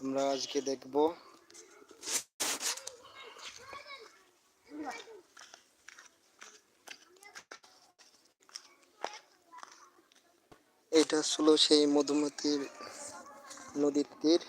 আমরা আজকে দেখব। এটা ছিল সেই মধুমতির নদীর তীর।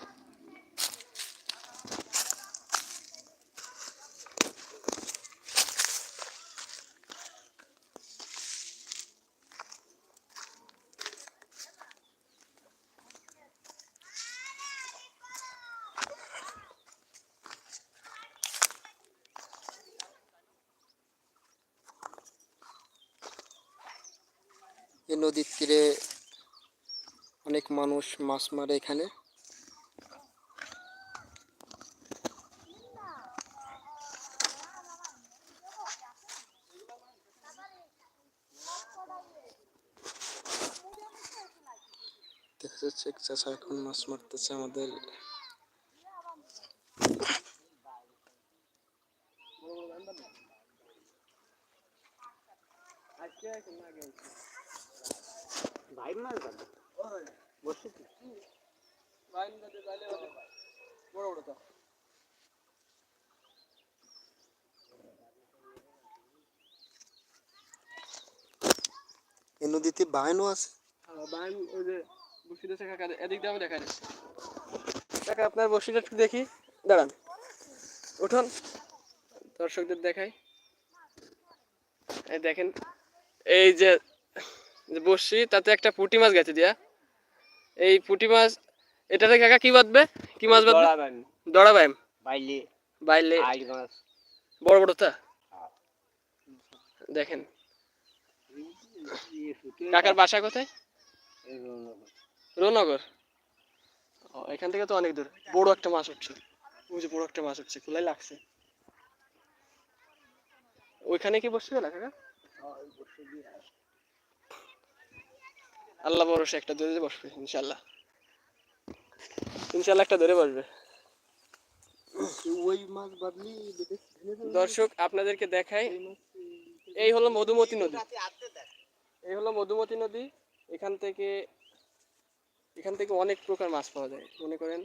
এই নদীর তীরে অনেক মানুষ মাছ মারে এখানে। দেখা যাচ্ছে চাষা এখন মাছ মারতেছে আমাদের ধরে বসে কি? বড় বড় তো এই নদীতে বায়নও আছে? বান ওই যে বসিটা কাকা এদিক দিয়ে দেখা যাচ্ছে কাকা আপনার বসিটা একটু দেখি। দাঁড়ান, উঠুন। দর্শকদের দেখাই। এই দেখেন, এই যে বসছি তাতে একটা পুঁটি মাছ গেছে দিয়া। এই পুঁটি মাছ এটাতে কাকা কি বাঁধবে? কি মাছ বাঁধবে? দড়া বাইম বাইলে। বাইলে। মাছ। বড় বড় তা? দেখেন। কাকার বাসা কোথায়। রৌনগর। এখান থেকে তো অনেক দূর। বড় একটা মাছ উঠছে। ওই যে বড় একটা মাছ উঠছে খোলাই লাগছে। ওইখানে কি বসছে কাকা? আল্লাহ ভরসা একটা ধরে বসবে ইনশাল্লাহ ইনশাল্লাহ একটা ধরে বসবে। ওই মাছ দর্শক আপনাদেরকে দেখাই এই হলো মধুমতি নদী। এই হলো মধুমতি নদী। এখান থেকে এখান থেকে অনেক প্রকার মাছ পাওয়া যায়। মনে করেন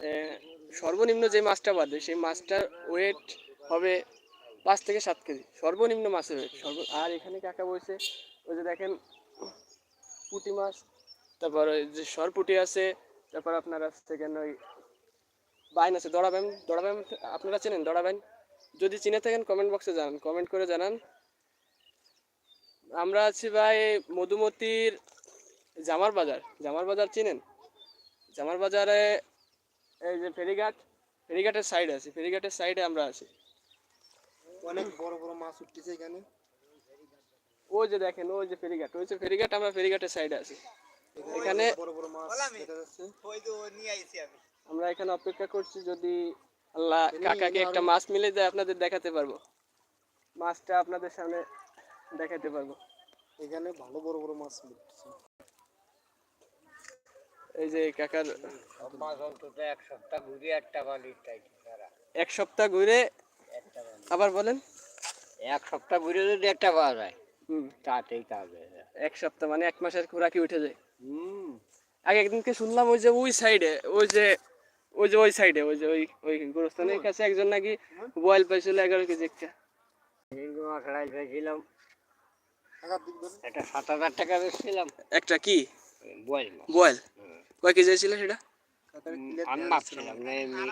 আহ, সর্বনিম্ন যে মাছটা বাদে সেই মাছটার ওয়েট হবে পাঁচ থেকে সাত কেজি। সর্বনিম্ন মাছের ওয়েট সর্ব আর এখানে কাকা বলছে ওই যে দেখেন পুঁটি মাছ, তারপর ওই যে সরপুটি আছে, তারপর আপনার আছে ওই বাইন আছে দড়া বাইন দড়া বাইন আপনারা চেনেন দড়া বাইন যদি চিনে থাকেন কমেন্ট বক্সে জানান কমেন্ট করে জানান। আমরা আছি ভাই মধুমতির জামার বাজার। জামার বাজার চিনেন? জামার বাজারে এই যে ফেরিঘাট, ফেরিঘাটের সাইড আছে, ফেরিঘাটের সাইডে আমরা আছি। অনেক বড় বড় মাছ উঠতেছে এখানে। ওই যে দেখেন ওই যে ফেরিঘাট ওই যে ফেরিঘাট আমরা ফেরিঘাটের সাইডে আছি। এখানে বড় বড় মাছ আমরা এখানে অপেক্ষা করছি যদি আল্লাহ কাকাকে একটা মাছ মিলে যায় আপনাদের দেখাতে পারব। মাছটা আপনাদের সামনে দেখাতে পারব। এখানে ভালো বড় বড় মাছ উঠতেছে এই যে কাকার মাছ অন্তত এক সপ্তাহ ঘুরে একটা বালির টাইট এক সপ্তাহ ঘুরে একটা আবার বলেন। এক সপ্তাহ ঘুরে যদি একটা পাওয়া যায়। হয়ে যায় এক সপ্তাহ মানে এক মাসের খোরাকি উঠে যায়। হুম। আগে একদিনকে শুনলাম ওই যে ওই সাইডে ওই যে ওই যে ওই সাইডে ওই যে ওই ওই গোরস্থানের কাছে একজন নাকি বয়েল পাইছিল এগারো কেজি একটা। একটা সাত হাজার টাকা বেচছিলাম। একটা কি? Boil boil? কয় কেজি ছিল সেটা? কাকার হুম, ক্লিয়ার আমি ভাবছিলাম না এমনি।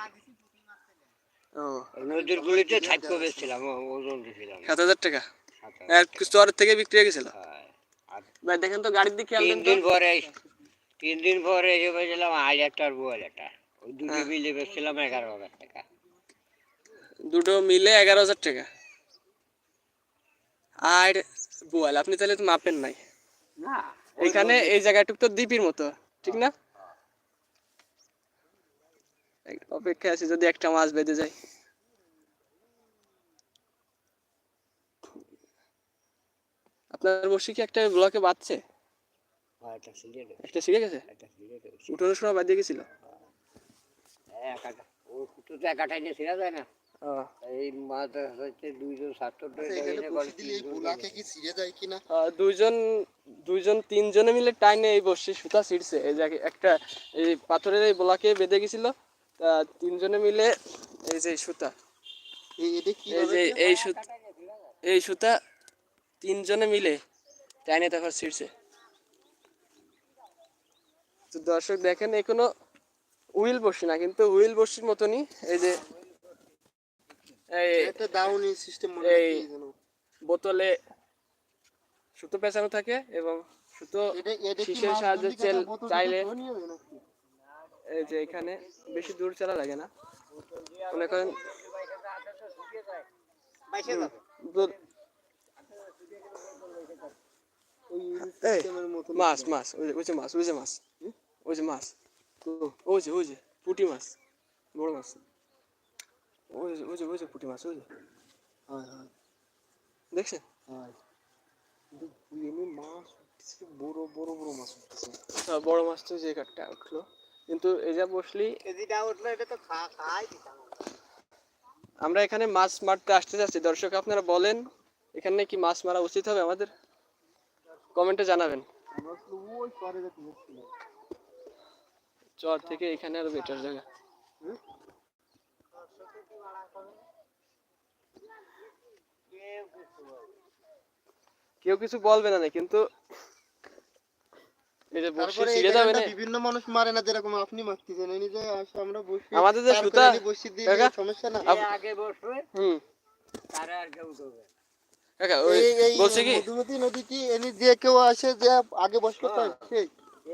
ও। নদীর গুলিতে থাকতে বেচছিলাম ও- ওজন দিছিলাম। সাত হাজার টাকা? সাত হাজার আর স্তরের থেকে বিক্রি হয়ে গেছিল। হ্যাঁ। ভাই দেখেন তো গাড়ির দিকে খেয়াল তিন দিন পরে তিন দিন পরে এসে একটা ওই দুটো মিলে বেচছিলাম এগারো হাজার টাকা। দুটো মিলে এগারো হাজার টাকা। আর বয়েল আপনি তাহলে তো মাপেন নাই। না এখানে এই জায়গাটুক তো দ্বীপের মতো ঠিক না? এক- অপেক্ষা আছে যদি একটা মাছ বেঁধে যায় আপনার বসি কি একটা ব্লকে বাঁধছে হ্যাঁ, একটা শিখে গেছে উঠোনের সময় গেছিল? ছেড়া এই মাছ হচ্ছে দুইজন সাতশো এখানে বসে দিলে এই বোলাকে কি ছিঁড়ে যায় কিনা আহ, দুইজন দুইজন তিনজনে মিলে টাইনে এই বসে সুতা ছিঁড়ছে। এই জায়গায় একটা এই পাথরের এই বোলাকে বেঁধে গেছিল তা তিনজনে মিলে এই যে সুতা। এই- এটা কি এই যে এই সুতা এই সুতা তিনজনে মিলে টাইনে তারপর ছিঁড়ছে তো দর্শক দেখেন এই কোনো উইল বসি না কিন্তু উইল বসির মতনই এই যে এই। বোতলে সুতো পেঁচানো থাকে এবং সুতো শীষের সাহায্যে চেল চাইলে? এই যে এখানে বেশি দূর চলা লাগে না মনে করেন দূর- ওই এই, মাছ মাছ ওই যে- ওই যে মাছ ওই যে মাছ। ওই যে মাছ। ওই যে ওই যে পুঁটি মাছ বড় মাছ। ওই যে ওই যে ওই যে পুঁটি মাছ ওই যে। হয় হয়। দেখছেন? হয়। মাছ উঠতেছে বড় বড় বড় মাছ উঠতেছে সব বড় মাছ তো যে কাঠটা উঠল। কিন্তু এই যা বসলি কেজিটা উঠল এটা তো খাই দিতাম। আমরা এখানে মাছ মারতে আসতে যাচ্ছি। দর্শক আপনারা বলেন এখানে কি মাছ মারা উচিত হবে আমাদের? কমেন্টে জানাবেন। চর থেকে এখানে আরও বেটার জায়গা। কেউ কিছু বলবে না না, কিন্তু বিভিন্ন মানুষ মারে না যেরকম আপনি মারতেছেন এই যে আমরা বসি আমাদের যে সুতা- সমস্যা না। আগে বসবে হুম। তারা আর কেউ করবে কাকা ওই বলছি কি? মধুমতি নদীটি এনে যে কেউ আসে যে আগে বসবে তাই সেই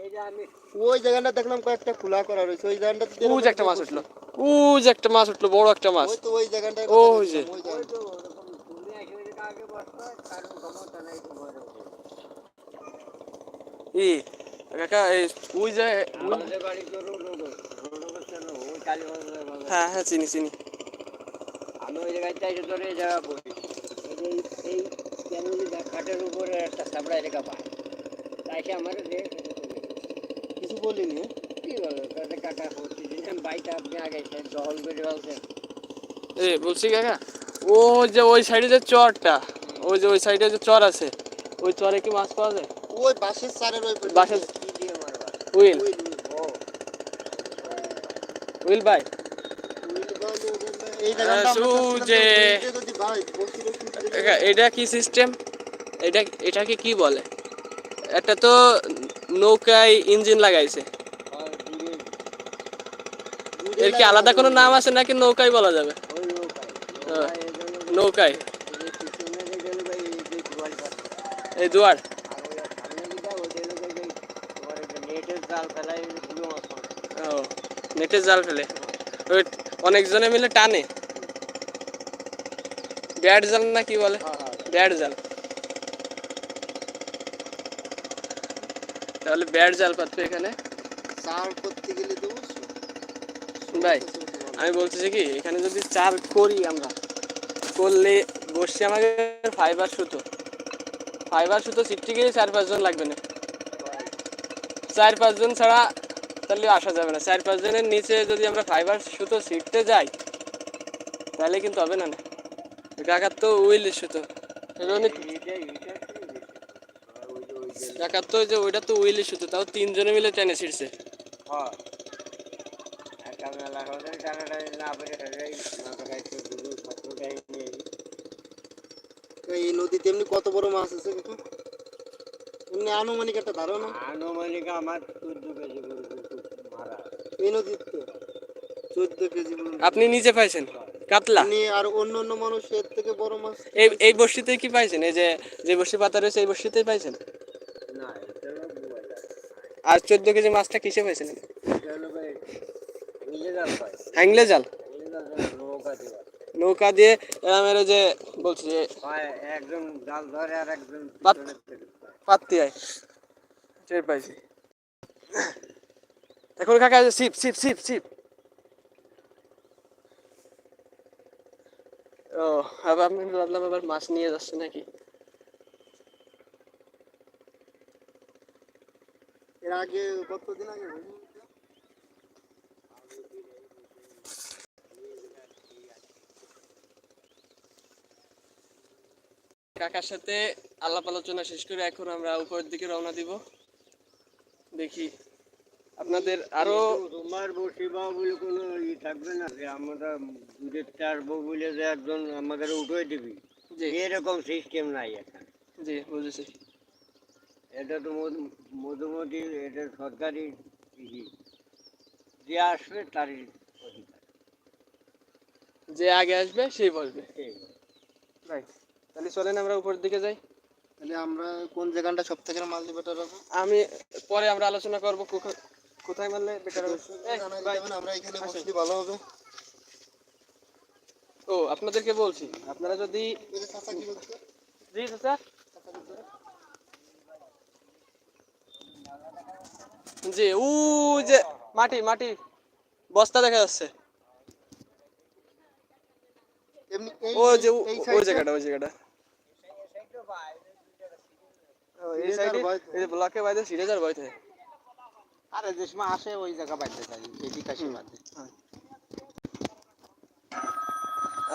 এই যে আমি ওই জায়গাটা দেখলাম কয়েকটা খোলা করা রয়েছে। ওই জায়গাটা উজ একটা মাছ উঠল। উজ একটা মাছ উঠল বড় একটা মাছ। ওই তো ওই জায়গাটা ওই যে। ই কাকা এই যে। হ্যাঁ হ্যাঁ চিনি চিনি। আমি ওই জায়গায় এই জায়গা বসি। এই এই- এই খাটের উপরে একটা সাবড়াই রেখা পায়। তাই সে আমার যে কিছু বলিনি? কি বলো তাতে কাটা প্রতিদিন বাইকটা আপনি আগে দখল করে ফেলছেন এ বলছি কাকা ও যে ওই সাইডে যে চরটা ওই যে ওই সাইডে যে চর আছে ওই চরে কি মাছ পাওয়া যায়? ওই বাসের সারের ওই মারবা? উইল। উইল ভাই। উইল জায়গাটা- এই জায়গাটা এটা কি সিস্টেম এটা, এটাকে কি বলে? একটা তো নৌকায় ইঞ্জিন লাগাইছে। এর কি আলাদা কোনো নাম আছে নাকি নৌকাই বলা যাবে? নৌকায়। এই নৌকায় দুয়ার নেটের জাল ফেলে। অনেকজনে মিলে টানে। ব্যাট জাল না কি বলে? হ্যাঁ হ্যাঁ ব্যাট জাল তাহলে ব্যাট জাল পাতবে এখানে? চার করতে গেলে তো ভাই আমি বলতেছি কি এখানে যদি চাল করি আমরা করলে বসছি আমাকে ফাইবার সুতো। ফাইবার সুতো ছিটতে গেলে চার পাঁচজন লাগবে না। চার পাঁচজন ছাড়া তাহলে আসা যাবে না। চার পাঁচজনের নিচে যদি আমরা ফাইবার সুতো ছিটতে যাই তাহলে কিন্তু হবে না না। কাকার তো উইলের সুতো সেটা অনেক এইটা এইটা কি বেশি? আর ওই যে ওই যে কাকার তো ওই যে ওইটা তো উইলের সুতো তাও তিনজনে মিলে টেনে ছিঁড়ছে। হ্যাঁ এই নদীতে এমনি কত বড় মাছ আছে কাকা এমনি আনুমানিক একটা ধারণা। আনুমানিক আমার চোদ্দ কেজি মারা। এই নদীতে চোদ্দ কেজি আপনি নিজে পাইছেন? কাতলা? আর অন্য অন্য মানুষ এর থেকে বড় মাছ এই এই বর্ষিতে কি পাইছেন? এই যে যে বর্ষি পাতা রয়েছে এই বর্ষিতেই পাইছেন? আর চোদ্দ কেজি মাছটা কিসে পাইছেন? হ্যাংলে জাল? নৌকা দিয়ে। এরমের যে বলছি যে হয় একজন জাল ধরে আর একজন। পাত্তি আয় টের পাইছি। এখন কাকা সিপ সিপ সিপ সিপ। ও আবার আমি ভাবলাম আবার মাছ নিয়ে যাচ্ছে নাকি? এর আগে কতদিন আগে কাকার সাথে আলাপ আলোচনা শেষ করে এখন আমরা উপরের দিকে রওনা দিব। দেখি আপনাদের আরও তোমার বসিবা বলে কোনো ই থাকবে না যে আমরা দুধের চারবো বলে যে একজন আমাদের উঠে দিবি। এরকম সিস্টেম নাই এখানে। জি বুঝেছি। এটা তো মধু- মধুমতি এটা সরকারি যে আসবে তারই অধিকার। যে আগে আসবে সেই বসবে। রাইট তাহলে চলেন আমরা উপরের দিকে যাই। তাহলে আমরা কোন জায়গাটা সব থেকে মাল দিবে আমি পরে আমরা আলোচনা করব কোথায় মারলে বেটার হবে? আমরা এখানে বসলে ভালো হবে। ও আপনাদেরকে বলছি আপনারা যদি? জি চাচা? জি উ যে মাটি মাটি বস্তা দেখা যাচ্ছে। ও যে ওই জায়গাটা ওই জায়গাটা। ও, এই সাইডে এই ব্লকে বাইরে সিরিয়াজার থাকে আরে যে সময় আসে ওই জায়গা বাইতে চাই এই বিকাশে বাদে।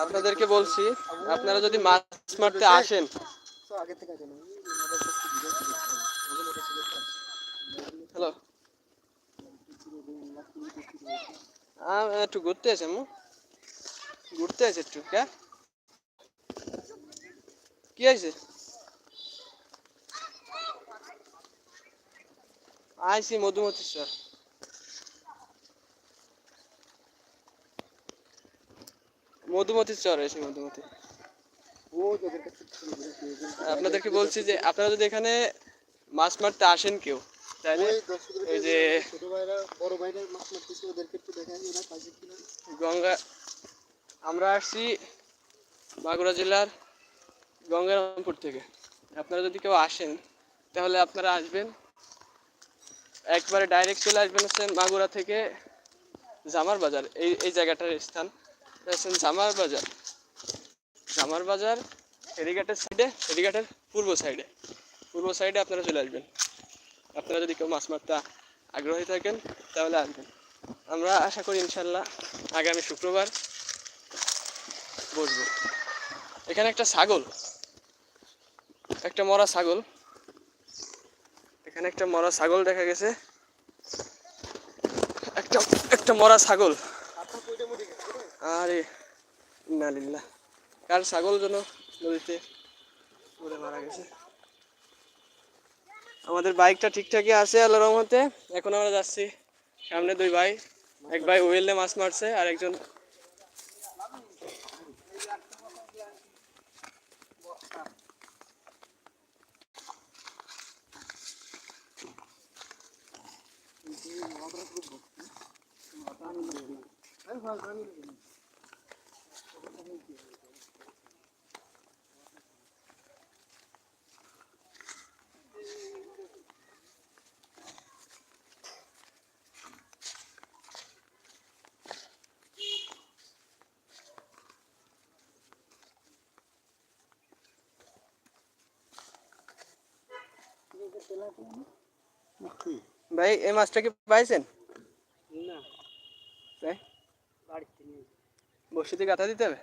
আপনাদেরকে বলছি আপনারা যদি মাছ মারতে আসেন। হ্যালো। আমি একটু ঘুরতে আছি আম্মু। ঘুরতে আছে একটু কে? কি আছে আইসি মধুমতি স্যার মধুমতি চর এসে মধুমতি আপনাদেরকে বলছি যে আপনারা যদি এখানে মাছ মারতে আসেন কেউ তাহলে ওই যে গঙ্গা আমরা আসছি মাগুরা জেলার গঙ্গারামপুর থেকে। আপনারা যদি কেউ আসেন তাহলে আপনারা আসবেন। একবারে ডাইরেক্ট চলে আসবেন হচ্ছেন মাগুরা থেকে জামার বাজার। এই এই জায়গাটার স্থান। হচ্ছেন জামার বাজার। জামার বাজার ফেরিঘাটের সাইডে ফেরিঘাটের পূর্ব সাইডে পূর্ব সাইডে আপনারা চলে আসবেন। আপনারা যদি কেউ মাছ মারতে আগ্রহী থাকেন, তাহলে আসবেন। আমরা আশা করি ইনশাল্লাহ আগামী শুক্রবার বসবো। এখানে একটা ছাগল, একটা মরা ছাগল এখানে একটা মরা ছাগল দেখা গেছে। একটা একটা মরা ছাগল। আরে নালিল্লা কার ছাগল যেন নদীতে পড়ে মারা গেছে। আমাদের বাইকটা ঠিকঠাকই আছে আল্লাহ রহমতে। এখন আমরা যাচ্ছি সামনে দুই ভাই। এক ভাই ওয়েলে মাছ মারছে আর একজন ভাই এই মাছটা কি পাইছেন না তাই বাড়িতে নেই বসিতে গাথা দিতে হবে?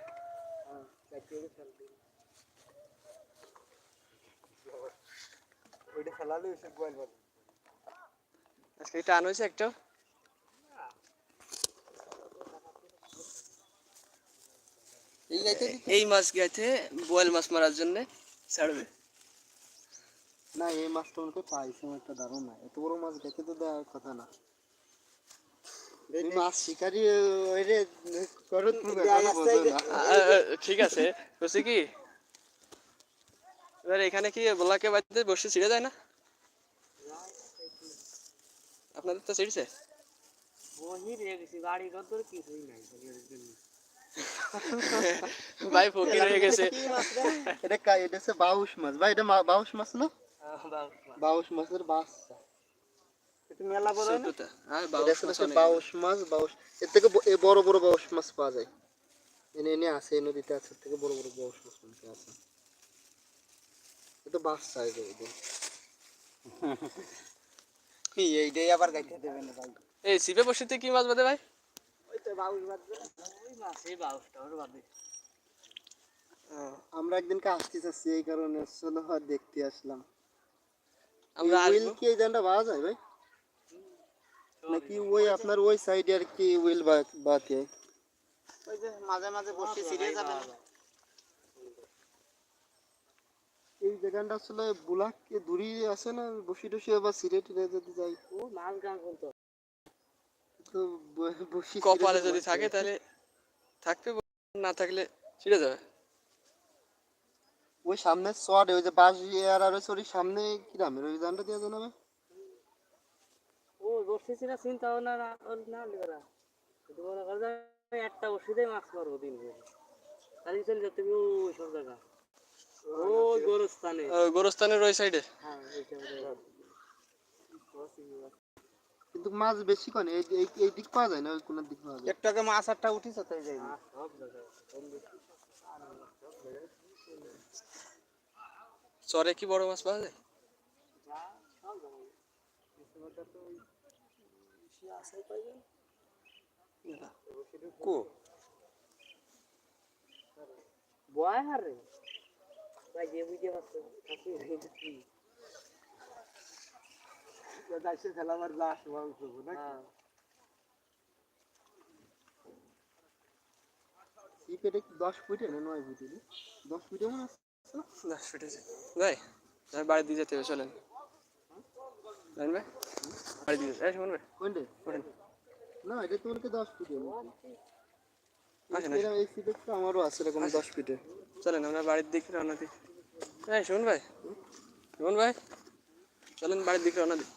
আজকে টান হয়েছে একটা এই মাছ গাইতে বোয়াল মাছ মারার জন্য ছাড়বে। না এই মাছটা মনে পাইছে একটা দারুণ না এত বড় মাছ গেছে তো দেওয়ার কথা না। মাছ শিকারি ওই রে করো তুমি এখনও বোঝো না। আ- আ- ঠিক আছে বলছি কি এবার এখানে কি বোলাকে বাড়িতে বসে ছিঁড়ে যায় না? আপনাদের তো ছিঁড়ছে? বহি রেখে গেছি বাড়ি কত কিছুই নাই এর জন্য। ভাই ফকির হয়ে গেছে। কি মাছ রে? এটা কা- এটা হচ্ছে বাউশ মাছ। ভাই এটা মা- বাউশ মাছ না? বাউশ মাছের বাচ্চা। একটু মেলা বড় না? বাউশ মাছ বাউশ এর থেকে বড় বড় বাউশ মাছ পাওয়া যায়। এনে এনে আছে এই নদীতে আছে এর থেকে বড় বড় বাউশ মাছ আছে। এটা বাচ্চা এই যে এটা। এইটাই আবার গাইতে দেবে না ভাই এই সিপে বসিতে কি মাছ বাদে ভাই? ওই তো বাউস বাদ। ওই মাছ এই বাউসটা ওর বাদে। আমরা একদিনকে আসতে চাচ্ছি এই কারণে চলো হয় দেখতে আসলাম। আমরা আসব। কি এই জানটা পাওয়া যায় ভাই? নাকি ওই আপনার ওই সাইডে আর কি উইল বাকে? ওই যে মাঝে মাঝে বসে ছিঁড়ে যাবে এই জায়গাটা আসলে বুলাক কি দূরি আছে না? বসি টসি আবার সিরে টিরে যদি যাই। ও মাছ গান করতো। তো বসি সিরে কপালে যদি থাকে তাহলে থাকবে না থাকলে ছিঁড়ে যাবে। ওই সামনে চড়ে ওই যে বাস আর আর ওই সামনে কি নামের? ওই জানটা দিয়ে জানাবে? ও বসে ছিল চিন্তা ভাবনা না না লিবারা কিন্তু মনে কর যে আমি একটা ওষুধে মাছ মারবো দিন কালি চলে যেতে ওই সব জায়গা। ওই গোরস্থানে। গোরস্থানের ওই সাইডে হ্যাঁ কিন্তু মাছ বেশি কনে এই এই এই দিক পাওয়া যায় না? ওই কোন দিক পাওয়া যায়? একটু আগে মাছ একটা উঠিস তাই যাই সব জায়গায় চরে কি বড় মাছ পাওয়া যায়? কো বয় হারে ভাই যে বুঝে পারছ কাছে রেখেছি যাইছে খেলাবার মাংস সিপেটে কি দশ ফুটে না নয় ফুটে? দশ ফুটে মনে আছে না ফেটেছে যাই যাই বাড়ি দিয়ে যেতে হবে চলেন এই না এটা ফুটে আসেন আসেন। সিপেটটা আমারও আছে এরকম দশ ফুটে। চলেন আমরা বাড়ির দিকে রওনা দিই। এই শুনুন ভাই। ভাই। চলেন বাড়ির দিকে রওনা দিই।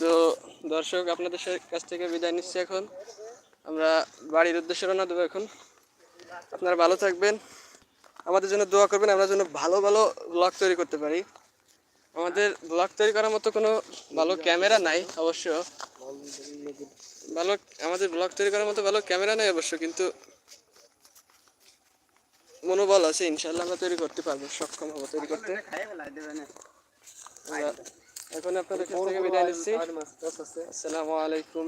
তো দর্শক আপনাদের কাছ থেকে বিদায় নিচ্ছি এখন। আমরা বাড়ির উদ্দেশ্যে রওনা দেবো এখন। আপনারা ভালো থাকবেন। আমাদের জন্য দোয়া করবেন। আমরা যেন ভালো ভালো ব্লগ তৈরি করতে পারি। আমাদের ব্লগ তৈরি করার মতো কোনো ভালো ক্যামেরা নাই অবশ্য। ভালো, আমাদের ব্লগ তৈরি করার মতো ভালো ক্যামেরা নাই অবশ্য, কিন্তু মনোবল আছে ইনশাল্লাহ আমরা তৈরি করতে পারব, সক্ষম হব তৈরি করতে। এখন আপনাদের কাছ থেকে বিদায় নিচ্ছি। আসসালামু আলাইকুম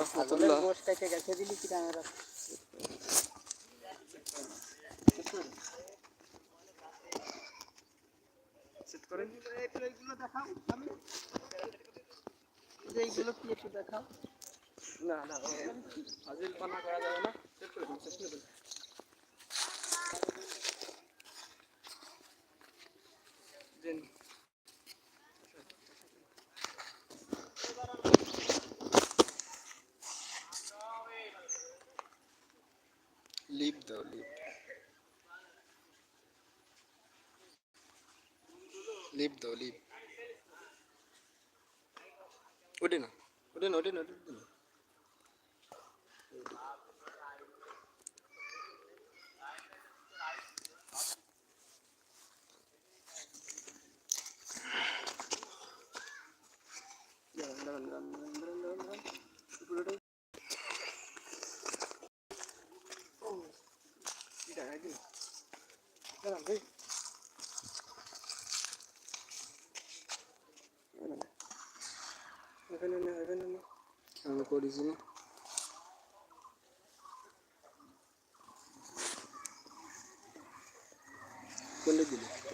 রহমতুল্লাহ। গোশ কাইতে গেছে দিলি কি আমরা এইগুলো দেখাও আমি এইগুলো কি একটু দেখাও না না হাজির পানা করা যাবে না সেট করে দিন সেট করে দিন ওঠে না ওঠে না ওঠে না দাঁড়ান, দাঁড়ান, দাঁড়ান, দাঁড়ান, দাঁড়ান, দাঁড়ান, দাঁড়ান। পুরোটাই- ও, এটা, একদিন। দাঁড়ান, ভাই। এখানে না, এখানে না। আমি করেছি বলে দিলে